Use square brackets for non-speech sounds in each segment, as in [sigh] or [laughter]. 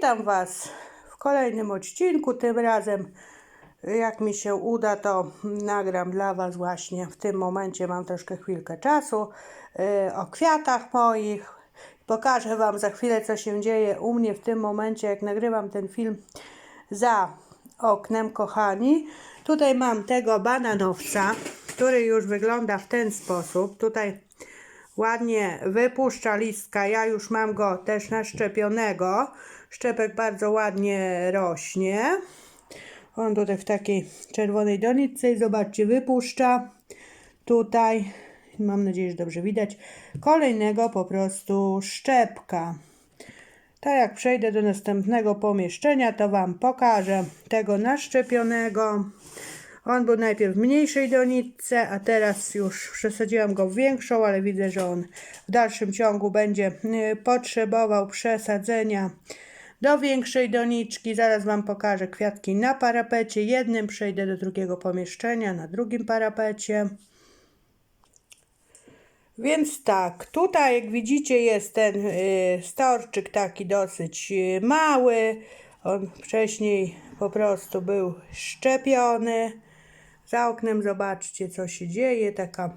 Witam Was w kolejnym odcinku. Tym razem, jak mi się uda, to nagram dla Was właśnie. W tym momencie mam troszkę chwilkę czasu y, o kwiatach moich. Pokażę Wam za chwilę, co się dzieje u mnie w tym momencie, jak nagrywam ten film za oknem, kochani. Tutaj mam tego bananowca, który już wygląda w ten sposób. Tutaj ładnie wypuszcza listka. Ja już mam go też naszczepionego. Szczepek bardzo ładnie rośnie. On tutaj w takiej czerwonej doniczce i zobaczcie, wypuszcza tutaj. Mam nadzieję, że dobrze widać. Kolejnego po prostu szczepka. Tak jak przejdę do następnego pomieszczenia, to Wam pokażę tego naszczepionego. On był najpierw w mniejszej doniczce, a teraz już przesadziłam go w większą, ale widzę, że on w dalszym ciągu będzie y, potrzebował przesadzenia do większej doniczki. Zaraz Wam pokażę kwiatki na parapecie. Jednym przejdę do drugiego pomieszczenia, na drugim parapecie. Więc tak, tutaj jak widzicie jest ten y, storczyk taki dosyć y, mały. On wcześniej po prostu był szczepiony. Za oknem zobaczcie co się dzieje. Taka,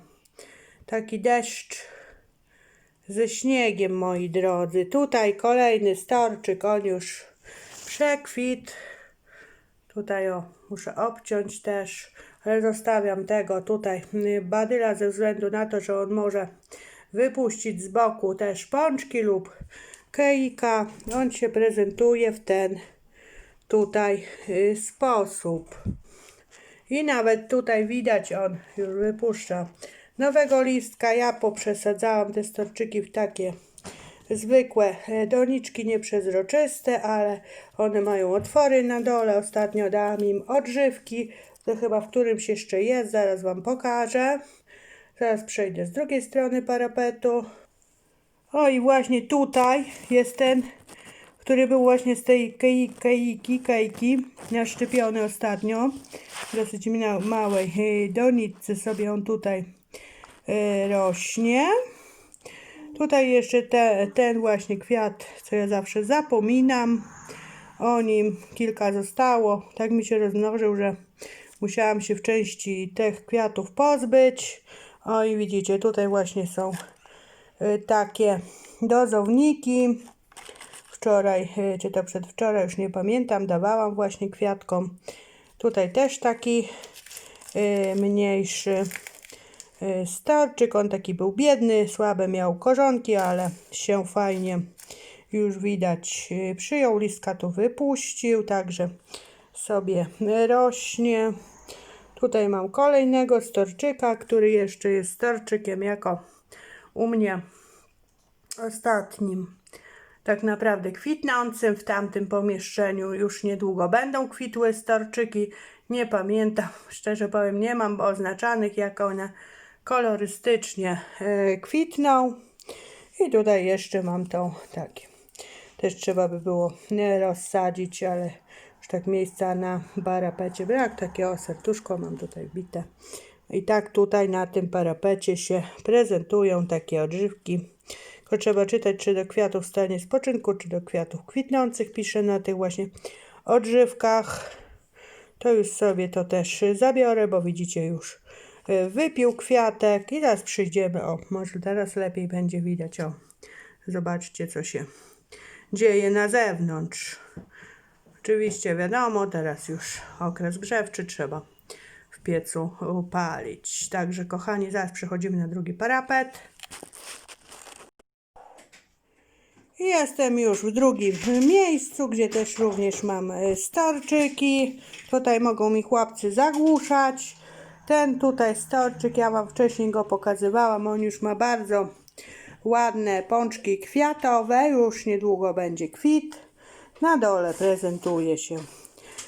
taki deszcz ze śniegiem moi drodzy. Tutaj kolejny storczyk, on już przekwit. Tutaj o, muszę obciąć też, ale zostawiam tego tutaj y, badyla ze względu na to, że on może wypuścić z boku też pączki lub kejka. On się prezentuje w ten tutaj y, sposób. I nawet tutaj widać, on już wypuszcza nowego listka. Ja poprzesadzałam te storczyki w takie zwykłe e, doniczki nieprzezroczyste, ale one mają otwory na dole. Ostatnio dałam im odżywki, to chyba w którymś jeszcze jest, zaraz Wam pokażę. Zaraz przejdę z drugiej strony parapetu. O i właśnie tutaj jest ten, który był właśnie z tej kei, keiki, kejki, naszczepiony ostatnio. Dosyć małej e, doniczce sobie on tutaj e, rośnie. Tutaj jeszcze te, ten właśnie kwiat, co ja zawsze zapominam o nim. Kilka zostało. Tak mi się rozmnożył, że musiałam się w części tych kwiatów pozbyć. O i widzicie, tutaj właśnie są y, takie dozowniki. Wczoraj, y, czy to przedwczoraj, już nie pamiętam, dawałam właśnie kwiatkom. Tutaj też taki y, mniejszy y, storczyk. On taki był biedny, słabe miał korzonki, ale się fajnie już widać przyjął. Listka tu wypuścił, także sobie rośnie. Tutaj mam kolejnego storczyka, który jeszcze jest storczykiem jako u mnie ostatnim tak naprawdę kwitnącym w tamtym pomieszczeniu. Już niedługo będą kwitły storczyki. Nie pamiętam, [laughs] szczerze powiem, nie mam oznaczanych, jak one kolorystycznie e, kwitną. I tutaj jeszcze mam tą takie. Też trzeba by było nie rozsadzić, ale już tak miejsca na parapecie brak. Takie o mam tutaj bite. I tak tutaj na tym parapecie się prezentują takie odżywki. Tylko trzeba czytać, czy do kwiatów w stanie spoczynku, czy do kwiatów kwitnących. Piszę na tych właśnie odżywkach. To już sobie to też zabiorę, bo widzicie już y, wypił kwiatek i teraz przyjdziemy, o może teraz lepiej będzie widać, o zobaczcie co się dzieje na zewnątrz. Oczywiście wiadomo, teraz już okres grzewczy trzeba w piecu upalić. Także kochani, zaraz przechodzimy na drugi parapet. Jestem już w drugim miejscu, gdzie też również mam e, storczyki. Tutaj mogą mi chłopcy zagłuszać. Ten tutaj storczyk, ja Wam wcześniej go pokazywałam, on już ma bardzo ładne pączki kwiatowe. Już niedługo będzie kwit. Na dole prezentuje się.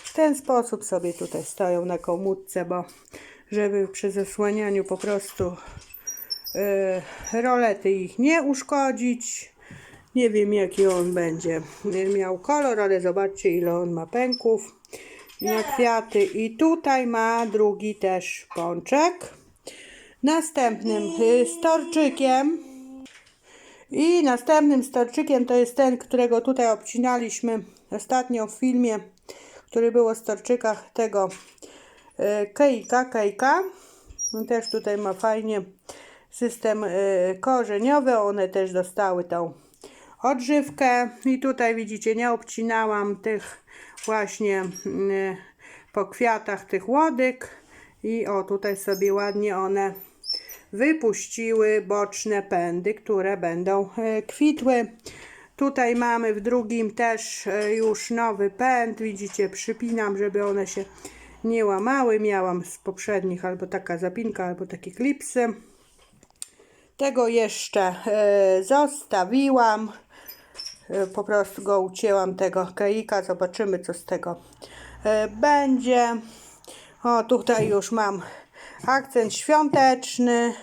W ten sposób sobie tutaj stoją na komódce, bo żeby przy zasłanianiu po prostu yy, rolety ich nie uszkodzić. Nie wiem jaki on będzie miał kolor, ale zobaczcie ile on ma pęków na kwiaty. I tutaj ma drugi też pączek. Następnym y, storczykiem I następnym storczykiem to jest ten, którego tutaj obcinaliśmy ostatnio w filmie, który był o storczykach tego e, Kejka, Kejka. On też tutaj ma fajnie system e, korzeniowy, one też dostały tą odżywkę i tutaj widzicie, nie obcinałam tych właśnie mm, po kwiatach tych łodyg i o tutaj sobie ładnie one wypuściły boczne pędy, które będą e, kwitły. Tutaj mamy w drugim też e, już nowy pęd. Widzicie, przypinam, żeby one się nie łamały. Miałam z poprzednich albo taka zapinka, albo takie klipsy. Tego jeszcze zostawiłam. E, po prostu go ucięłam tego keika. Zobaczymy, co z tego e, będzie. O, tutaj już mam akcent świąteczny.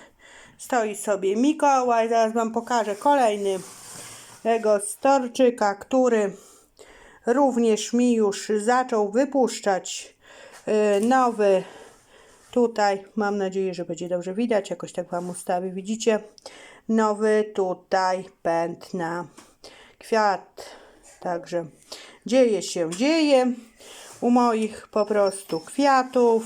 Stoi sobie Mikołaj. Zaraz Wam pokażę kolejny tego storczyka, który również mi już zaczął wypuszczać y, nowy tutaj, mam nadzieję, że będzie dobrze widać, jakoś tak Wam ustawię, widzicie, nowy tutaj pęd na kwiat, także dzieje się, dzieje u moich po prostu kwiatów,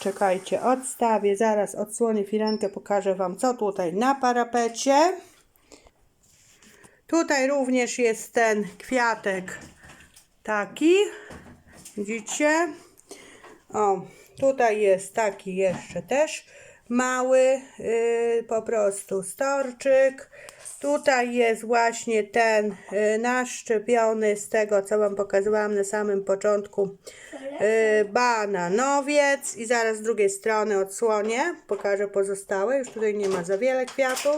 czekajcie, odstawię, zaraz odsłonię firankę, pokażę Wam co tutaj na parapecie, Tutaj również jest ten kwiatek taki. Widzicie? O, tutaj jest taki jeszcze też mały, yy, po prostu storczyk. Tutaj jest właśnie ten yy, naszczepiony z tego, co Wam pokazywałam na samym początku, yy, bananowiec. I zaraz z drugiej strony odsłonię, pokażę pozostałe. Już tutaj nie ma za wiele kwiatów.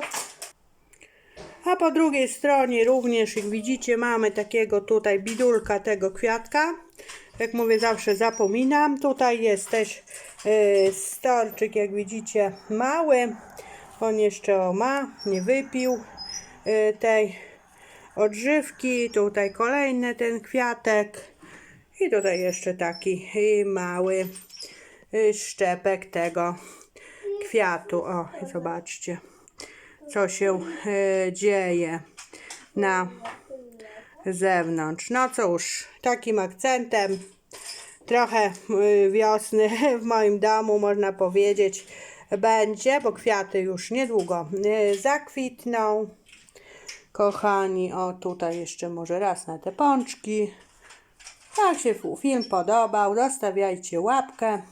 A po drugiej stronie również, jak widzicie, mamy takiego tutaj bidulka tego kwiatka. Jak mówię, zawsze zapominam. Tutaj jest też yy, storczyk, jak widzicie, mały. On jeszcze o, ma, nie wypił tej odżywki. Tutaj kolejny ten kwiatek. I tutaj jeszcze taki yy, mały yy, szczepek tego kwiatu. O, zobaczcie co się dzieje na zewnątrz. No cóż, takim akcentem trochę wiosny w moim domu można powiedzieć będzie, bo kwiaty już niedługo zakwitną. Kochani, o tutaj jeszcze może raz na te pączki. Jak się film podobał, zostawiajcie łapkę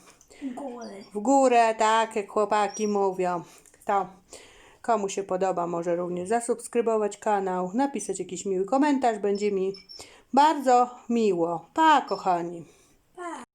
w górę, tak jak chłopaki mówią. To komu się podoba, może również zasubskrybować kanał, napisać jakiś miły komentarz, będzie mi bardzo miło. Pa, kochani.